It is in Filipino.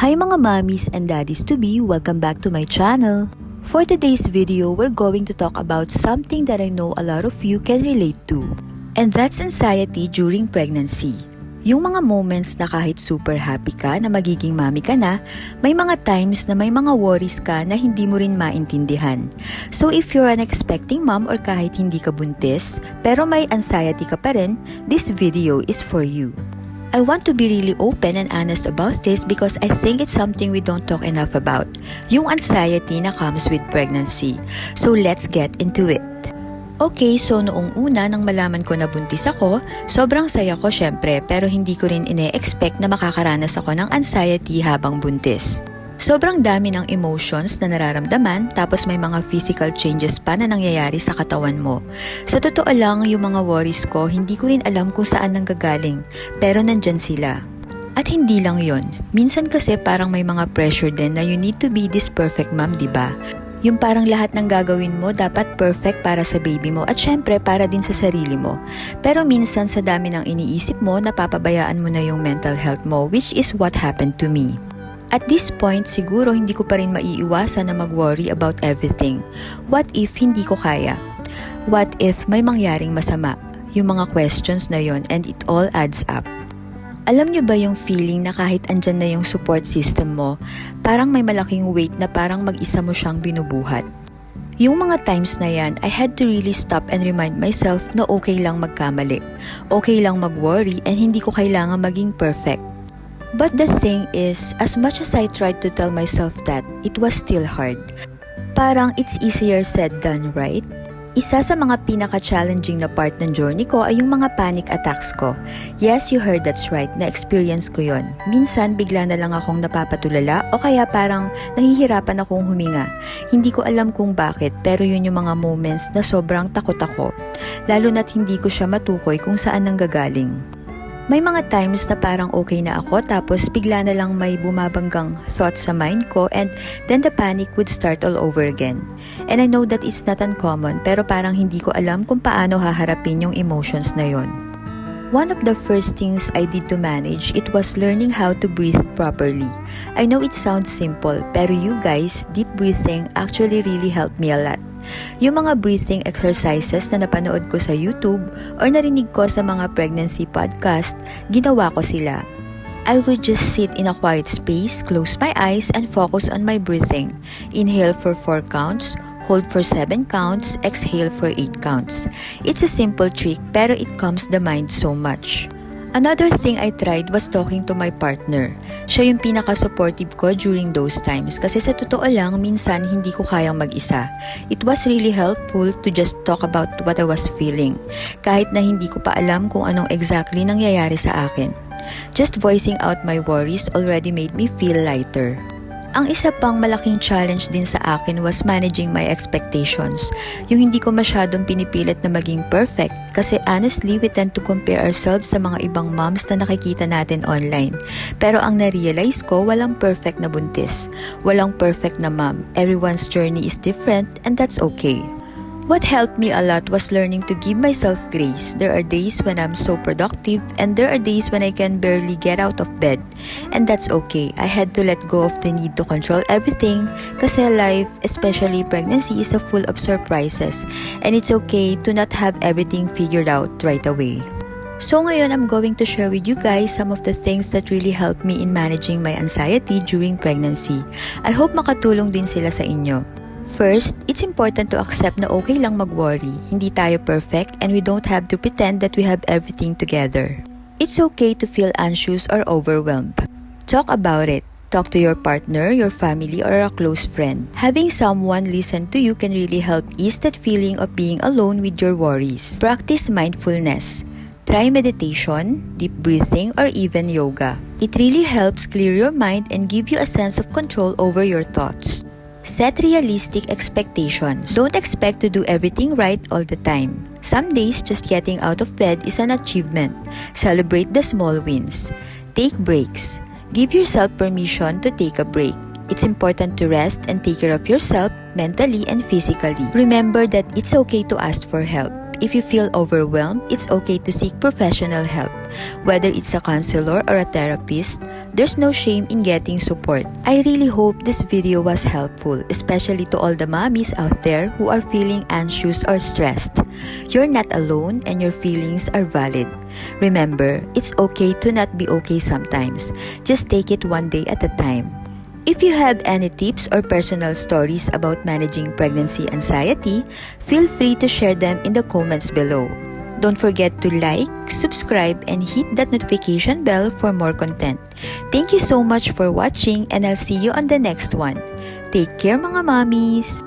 Hi mga mommies and daddies to be, welcome back to my channel. For today's video, we're going to talk about something that I know a lot of you can relate to. And that's anxiety during pregnancy. Yung mga moments na kahit super happy ka na magiging mami ka na, may mga times na may mga worries ka na hindi mo rin maintindihan. So if you're an expecting mom or kahit hindi ka buntis, pero may anxiety ka pa rin, this video is for you. I want to be really open and honest about this because I think it's something we don't talk enough about. Yung anxiety na comes with pregnancy. So let's get into it. Okay, so noong una nang malaman ko na buntis ako, sobrang saya ko syempre pero hindi ko rin ine-expect na makakaranas ako ng anxiety habang buntis. Sobrang dami ng emotions na nararamdaman tapos may mga physical changes pa na nangyayari sa katawan mo. Sa totoo lang, yung mga worries ko, hindi ko rin alam kung saan nanggagaling, pero nandyan sila. At hindi lang yon. Minsan kasi parang may mga pressure din na you need to be this perfect mom, di ba? Yung parang lahat ng gagawin mo dapat perfect para sa baby mo at syempre para din sa sarili mo. Pero minsan sa dami ng iniisip mo, napapabayaan mo na yung mental health mo which is what happened to me. At this point, siguro hindi ko pa rin maiiwasan na mag-worry about everything. What if hindi ko kaya? What if may mangyaring masama? Yung mga questions na yon and it all adds up. Alam nyo ba yung feeling na kahit andyan na yung support system mo, parang may malaking weight na parang mag-isa mo siyang binubuhat? Yung mga times na yan, I had to really stop and remind myself na okay lang magkamali. Okay lang mag-worry and hindi ko kailangan maging perfect. But the thing is, as much as I tried to tell myself that, it was still hard. Parang it's easier said than right? Isa sa mga pinaka-challenging na part ng journey ko ay yung mga panic attacks ko. Yes, you heard that's right, na-experience ko yon. Minsan, bigla na lang akong napapatulala o kaya parang nahihirapan akong huminga. Hindi ko alam kung bakit, pero yun yung mga moments na sobrang takot ako. Lalo na't hindi ko siya matukoy kung saan nanggagaling. May mga times na parang okay na ako tapos bigla na lang may bumabanggang thoughts sa mind ko and then the panic would start all over again. And I know that it's not uncommon pero parang hindi ko alam kung paano haharapin yung emotions na yon. One of the first things I did to manage it was learning how to breathe properly. I know it sounds simple pero you guys, deep breathing actually really helped me a lot. Yung mga breathing exercises na napanood ko sa YouTube or narinig ko sa mga pregnancy podcast, ginawa ko sila. I would just sit in a quiet space, close my eyes, and focus on my breathing. Inhale for 4 counts, hold for 7 counts, exhale for 8 counts. It's a simple trick pero it calms the mind so much. Another thing I tried was talking to my partner. Siya yung pinaka-supportive ko during those times kasi sa totoo lang minsan hindi ko kayang mag-isa. It was really helpful to just talk about what I was feeling kahit na hindi ko pa alam kung anong exactly nangyayari sa akin. Just voicing out my worries already made me feel lighter. Ang isa pang malaking challenge din sa akin was managing my expectations. Yung hindi ko masyadong pinipilit na maging perfect kasi honestly we tend to compare ourselves sa mga ibang moms na nakikita natin online. Pero ang na-realize ko, walang perfect na buntis. Walang perfect na mom. Everyone's journey is different and that's okay. What helped me a lot was learning to give myself grace. There are days when I'm so productive and there are days when I can barely get out of bed. And that's okay. I had to let go of the need to control everything kasi life, especially pregnancy, is a full of surprises. And it's okay to not have everything figured out right away. So ngayon, I'm going to share with you guys some of the things that really helped me in managing my anxiety during pregnancy. I hope makatulong din sila sa inyo. First, it's important to accept na okay lang mag-worry. Hindi tayo perfect and we don't have to pretend that we have everything together. It's okay to feel anxious or overwhelmed. Talk about it. Talk to your partner, your family, or a close friend. Having someone listen to you can really help ease that feeling of being alone with your worries. Practice mindfulness. Try meditation, deep breathing, or even yoga. It really helps clear your mind and give you a sense of control over your thoughts. Set realistic expectations. Don't expect to do everything right all the time. Some days, just getting out of bed is an achievement. Celebrate the small wins. Take breaks. Give yourself permission to take a break. It's important to rest and take care of yourself mentally and physically. Remember that it's okay to ask for help. If you feel overwhelmed, it's okay to seek professional help. Whether it's a counselor or a therapist, there's no shame in getting support. I really hope this video was helpful, especially to all the mommies out there who are feeling anxious or stressed. You're not alone and your feelings are valid. Remember, it's okay to not be okay sometimes. Just take it one day at a time. If you have any tips or personal stories about managing pregnancy anxiety, feel free to share them in the comments below. Don't forget to like, subscribe, and hit that notification bell for more content. Thank you so much for watching and I'll see you on the next one. Take care mga mommies!